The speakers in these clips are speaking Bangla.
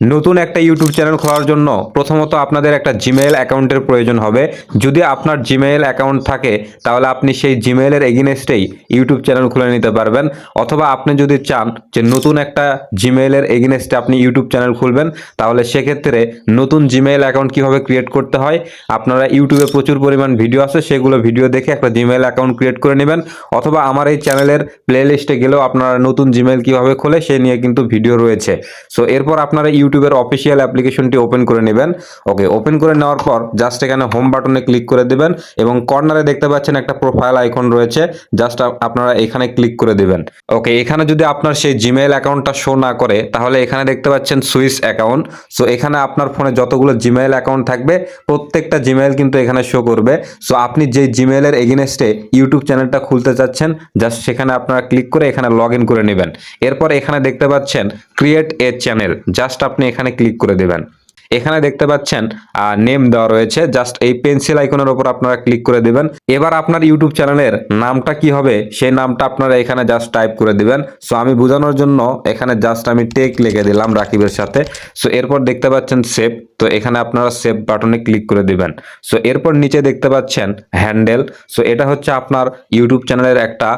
নতুন একটা ইউটিউব চ্যানেল খোলার জন্য প্রথমত আপনাদের একটা জিমেইল অ্যাকাউন্টের প্রয়োজন হবে। যদি আপনার জিমেইল অ্যাকাউন্ট থাকে, তাহলে আপনি সেই জিমেইলের এগেনস্টেই ইউটিউব চ্যানেল খুলে নিতে পারবেন। অথবা আপনি যদি চান যে নতুন একটা জিমেইলের এগেনস্টে আপনি ইউটিউব চ্যানেল খুলবেন, তাহলে সেক্ষেত্রে নতুন জিমেইল অ্যাকাউন্ট কীভাবে ক্রিয়েট করতে হয়, আপনারা ইউটিউবে প্রচুর পরিমাণ ভিডিও আছে, সেগুলো ভিডিও দেখে একটা জিমেইল অ্যাকাউন্ট ক্রিয়েট করে নেবেন। অথবা আমার এই চ্যানেলের প্লে লিস্টে গেলেও আপনারা নতুন জিমেইল কীভাবে খোলে, সে নিয়ে কিন্তু ভিডিও রয়েছে। সো এরপর আপনারা ইউটিউবের অফিসিয়াল অ্যাপ্লিকেশনটি ওপেন করে নেবেন। ওকে ওপেন করে নেওয়ার পর জাস্ট এখানে হোম বাটনে ক্লিক করে দেবেন এবং কর্নারে দেখতে পাচ্ছেন একটা প্রোফাইল আইকন রয়েছে জাস্ট আপনারা এখানে ক্লিক করে দেবেন। ওকে এখানে যদি আপনার সেই জিমেইল অ্যাকাউন্টটা শো না করে, তাহলে এখানে দেখতে পাচ্ছেন সুইস অ্যাকাউন্ট সো এখানে আপনার ফোনে যতগুলো জিমেইল অ্যাকাউন্ট থাকবে, প্রত্যেকটা জিমেইল কিন্তু এখানে শো করবে। সো আপনি যে জিমেইলের এগেনস্টে ইউটিউব চ্যানেলটা খুলতে চাচ্ছেন জাস্ট সেখানে আপনারা ক্লিক করে এখানে লগ করে নেবেন। এরপর এখানে দেখতে পাচ্ছেন ক্রিয়েট এ চ্যানেল জাস্ট আপনি এখানে ক্লিক করে দেবেন। এখানে দেখতে পাচ্ছেন নেম দেওয়া রয়েছে। জাস্ট এই পেন্সিল আইকনের উপর আপনারা ক্লিক করে দিবেন। এবার আপনার ইউটিউব চ্যানেলের নামটা কি হবে, সেই নামটা আপনারা এখানে জাস্ট টাইপ করে দিবেন। সো আমি বোঝানোর জন্য এখানে জাস্ট আমি টেক লিখে দিলাম রাকিবের সাথে। সো এরপর দেখতে পাচ্ছেন সেভ তো, এখানে আপনারা সেভ বাটনে ক্লিক করে দিবেন। সো এরপর নিচে দেখতে পাচ্ছেন হ্যান্ডেল সো এটা হচ্ছে আপনার ইউটিউব চ্যানেলের একটা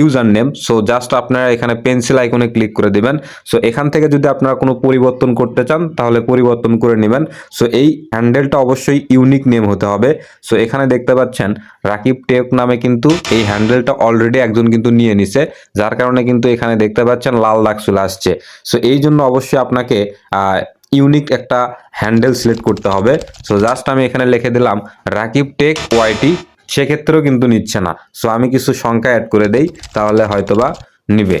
ইউজার নেম সো জাস্ট আপনারা এখানে পেন্সিল আইকনে ক্লিক করে দিবেন। সো এখান থেকে যদি আপনারা কোনো পরিবর্তন করতে চান, তাহলে পরিবর্তন করে নেবেন। সো এই হ্যান্ডেলটা অবশ্যই ইউনিক নেম হতে হবে। সো এখানে দেখতে পাচ্ছেন, রাকিব টেক নামে কিন্তু এই হ্যান্ডেলটা অলরেডি একজন কিন্তু নিয়ে নিছে। যার কারণে কিন্তু এখানে দেখতে পাচ্ছেন, লাল দাগ চলে আসছে। সো এই জন্য অবশ্যই আপনাকে ইউনিক একটা হ্যান্ডেল সিলেক্ট করতে হবে। সো জাস্ট আমি এখানে লিখে দিলাম, রাকিব টেক ওয়াইটি সেক্ষেত্রেও কিন্তু নিচ্ছে না। সো আমি কিছু সংখ্যা অ্যাড করে দেই, তাহলে হয়তোবা নিবে।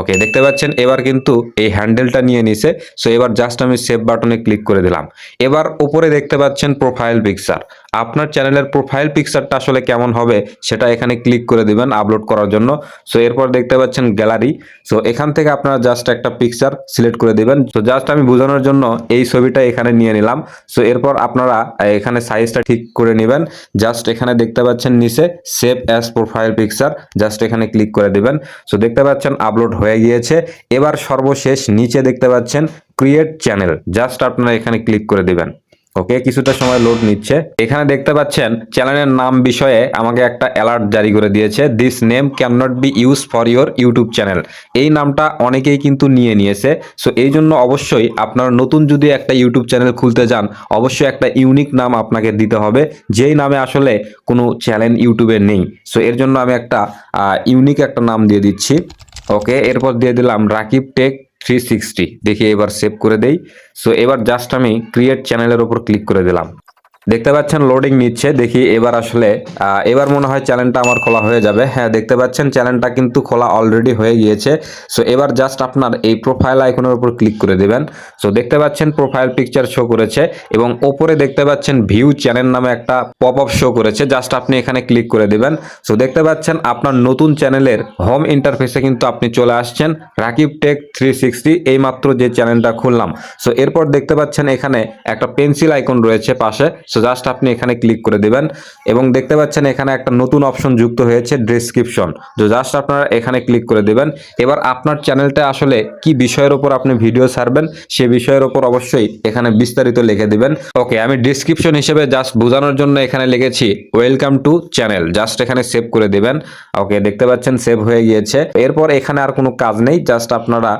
ওকে দেখতে পাচ্ছেন, এবার কিন্তু এই হ্যান্ডেলটা নিয়ে নিছে। সো এবার জাস্ট আমি সেভ বাটনে ক্লিক করে দিলাম। এবার উপরে দেখতে পাচ্ছেন প্রোফাইল পিকচার আপনার চ্যানেলের প্রোফাইল পিকচারটা আসলে কেমন হবে, সেটা এখানে ক্লিক করে দিবেন আপলোড করার জন্য। সো এরপর দেখতে পাচ্ছেন গ্যালারি সো এখান থেকে আপনারা জাস্ট একটা পিকচার সিলেক্ট করে দিবেন। তো জাস্ট আমি বোঝানোর জন্য এই ছবিটা এখানে নিয়ে নিলাম। সো এরপর আপনারা এখানে সাইজটা ঠিক করে নেবেন। জাস্ট এখানে দেখতে পাচ্ছেন নিচে save as profile picture just এখানে ক্লিক করে দিবেন। সো দেখতে পাচ্ছেন আপলোড হয়ে গিয়েছে। এবার সর্বশেষ নিচে দেখতে পাচ্ছেন ক্রিয়েট চ্যানেল জাস্ট আপনারা এখানে ক্লিক করে দিবেন। ওকে কিছুটা সময় লোড নিচ্ছে। এখানে দেখতে পাচ্ছেন চ্যানেলের নাম বিষয়ে আমাকে একটা অ্যালার্ট জারি করে দিয়েছে। This name can not be use for your YouTube channel এই নামটা অনেকেই কিন্তু নিয়ে নিয়েছে। সো এই জন্য অবশ্যই আপনারা নতুন যদি একটা ইউটিউব চ্যানেল খুলতে যান, অবশ্যই একটা ইউনিক নাম আপনাকে দিতে হবে। যেই নামে আসলে কোনো চ্যানেল ইউটিউবে নেই। সো এর জন্য আমি একটা ইউনিক একটা নাম দিয়ে দিচ্ছি। ওকে এরপর দিয়ে দিলাম রাকিব টেক থ্রি সিক্সটি দেখি এবার সেভ করে দেই। সো এবার জাস্ট আমি ক্রিয়েট চ্যানেলের ওপর ক্লিক করে দিলাম। দেখতে পাচ্ছেন লোডিং নিচ্ছে, দেখি এবার আসলে এবার মনে হয় চ্যানেলটা আমার খোলা হয়ে যাবে। হ্যাঁ দেখতে পাচ্ছেন চ্যানেলটা কিন্তু খোলা অলরেডি হয়ে গিয়েছে। সো এবার জাস্ট আপনার এই প্রোফাইল আইকনের উপর ক্লিক করে দেবেন। সো দেখতে পাচ্ছেন প্রোফাইল পিকচার শো করেছে এবং ওপরে দেখতে পাচ্ছেন ভিউ চ্যানেল নামে একটা পপ আপ শো করেছে। জাস্ট আপনি এখানে ক্লিক করে দেবেন। সো দেখতে পাচ্ছেন আপনার নতুন চ্যানেলের হোম ইন্টারফেসে কিন্তু আপনি চলে আসছেন রাকিব টেক থ্রি সিক্সটি এই মাত্র যে চ্যানেলটা খুললাম। সো এরপর দেখতে পাচ্ছেন এখানে একটা পেন্সিল আইকন রয়েছে পাশে। সো জাস্ট আপনি এখানে ক্লিক করে দিবেন এবং দেখতে পাচ্ছেন এখানে একটা নতুন অপশন যুক্ত হয়েছে ডেসক্রিপশন তো জাস্ট আপনারা এখানে ক্লিক করে দিবেন। এবার আপনার চ্যানেলটা আসলে কি বিষয়ের উপর আপনি ভিডিও ছাড়বেন, সে বিষয়ের উপর অবশ্যই এখানে বিস্তারিত লিখে দিবেন। ওকে আমি ডিসক্রিপশন হিসেবে জাস্ট বোঝানোর জন্য এখানে লিখেছি ওয়েলকাম টু চ্যানেল জাস্ট এখানে সেভ করে দিবেন। ওকে দেখতে পাচ্ছেন সেভ হয়ে গিয়েছে। এরপর এখানে আর কোনো কাজ নেই জাস্ট আপনারা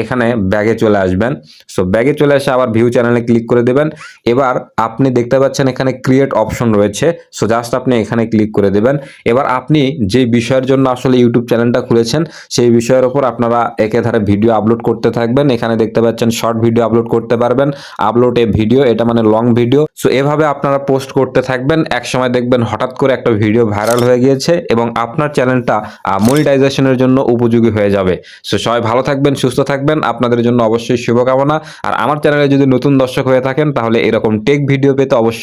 এখানে ব্যাগে চলে আসবেন। সো ব্যাগে চলে এসে আবার ভিউ চ্যানেলে ক্লিক করে দেবেন। এবার আপনি দেখতে পাচ্ছেন এখানে ক্রিয়েট অপশন রয়েছে। সো জাস্ট আপনি এখানে ক্লিক করে দেবেন। এবার আপনি যে বিষয়ের জন্য আসলে ইউটিউব চ্যানেলটা খুলেছেন, সেই বিষয়ের ওপর আপনারা একে ধারে ভিডিও আপলোড করতে থাকবেন। এখানে দেখতে পাচ্ছেন শর্ট ভিডিও আপলোড করতে পারবেন। আপলোড এ ভিডিও এটা মানে লং ভিডিও সো এভাবে আপনারা পোস্ট করতে থাকবেন। এক সময় দেখবেন হঠাৎ করে একটা ভিডিও ভাইরাল হয়ে গিয়েছে এবং আপনার চ্যানেলটা মনিটাইজেশনের জন্য উপযোগী হয়ে যাবে। সো সবাই ভালো থাকবেন, সুস্থ থাকবেন। আপনাদের জন্য অবশ্যই শুভকামনা। আর আমার চ্যানেলে যদি নতুন দর্শক হয়ে থাকেন, তাহলে এরকম টেক ভিডিও পেতে